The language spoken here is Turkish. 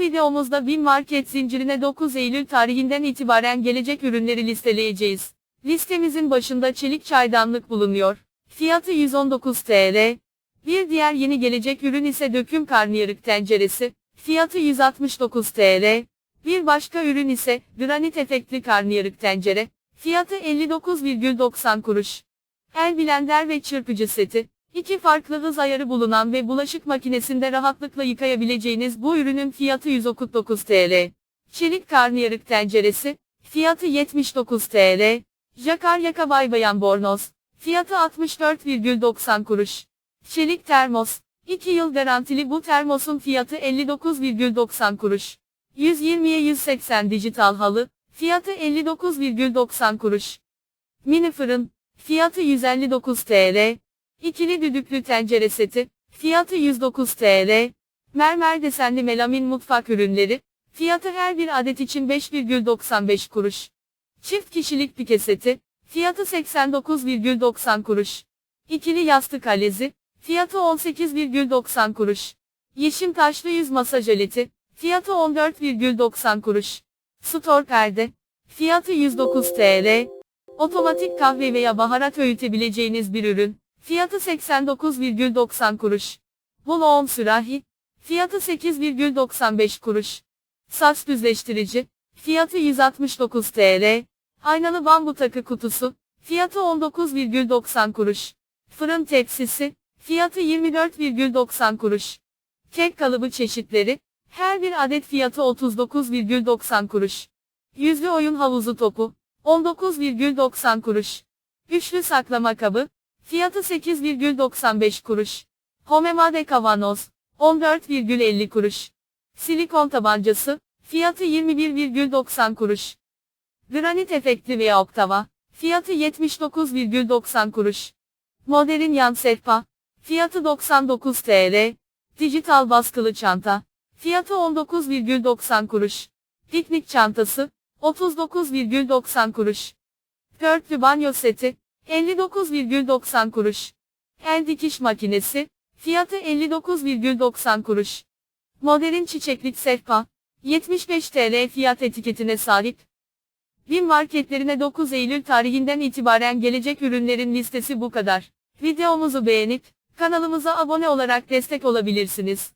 videomuzda BİM market zincirine 9 Eylül tarihinden itibaren gelecek ürünleri listeleyeceğiz. Listemizin başında çelik çaydanlık bulunuyor. Fiyatı 119 TL. Bir diğer yeni gelecek ürün ise döküm karnıyarık tenceresi. Fiyatı 169 TL. Bir başka ürün ise granit efektli karnıyarık tencere. Fiyatı 59,90 kuruş. El blender ve çırpıcı seti. İki farklı hız ayarı bulunan ve bulaşık makinesinde rahatlıkla yıkayabileceğiniz bu ürünün fiyatı 139 TL. Çelik karnıyarık tenceresi. Fiyatı 79 TL. Jakarya Baybayan Bornoz. Fiyatı 64,90 kuruş. Çelik termos. 2 yıl garantili bu termosun fiyatı 59,90 kuruş. 120'ye 180 dijital halı. Fiyatı 59,90 kuruş. Mini fırın. Fiyatı 159 TL. İkili düdüklü tencere seti. Fiyatı 109 TL. Mermer desenli melamin mutfak ürünleri. Fiyatı her bir adet için 5,95 kuruş. Çift kişilik pike seti. Fiyatı 89,90 kuruş. İkili yastık alezi. Fiyatı 18,90 kuruş. Yeşim taşlı yüz masaj aleti. Fiyatı 14,90 kuruş. Stor perde. Fiyatı 109 TL. Otomatik kahve veya baharat öğütebileceğiniz bir ürün. Fiyatı 89,90 kuruş. Bulon sürahi. Fiyatı 8,95 kuruş. Saç düzleştirici. Fiyatı 169 TL. Aynalı bambu takı kutusu. Fiyatı 19,90 kuruş. Fırın tepsisi. Fiyatı 24,90 kuruş. Kek kalıbı çeşitleri. Her bir adet fiyatı 39,90 kuruş. Yüzlü oyun havuzu topu. 19,90 kuruş. Üçlü saklama kabı. Fiyatı 8,95 kuruş. Homemade kavanoz. 14,50 kuruş. Silikon tabancası. Fiyatı 21,90 kuruş. Granit efektli veya oktava. Fiyatı 79,90 kuruş. Modern yan sehpa. Fiyatı 99 TL. Dijital baskılı çanta. Fiyatı 19,90 kuruş. Piknik çantası. 39,90 kuruş. Dörtlü banyo seti. 59,90 kuruş. El dikiş makinesi. Fiyatı 59,90 kuruş. Modern çiçeklik sehpa. 75 TL fiyat etiketine sahip. BİM marketlerine 9 Eylül tarihinden itibaren gelecek ürünlerin listesi bu kadar. Videomuzu beğenip, kanalımıza abone olarak destek olabilirsiniz.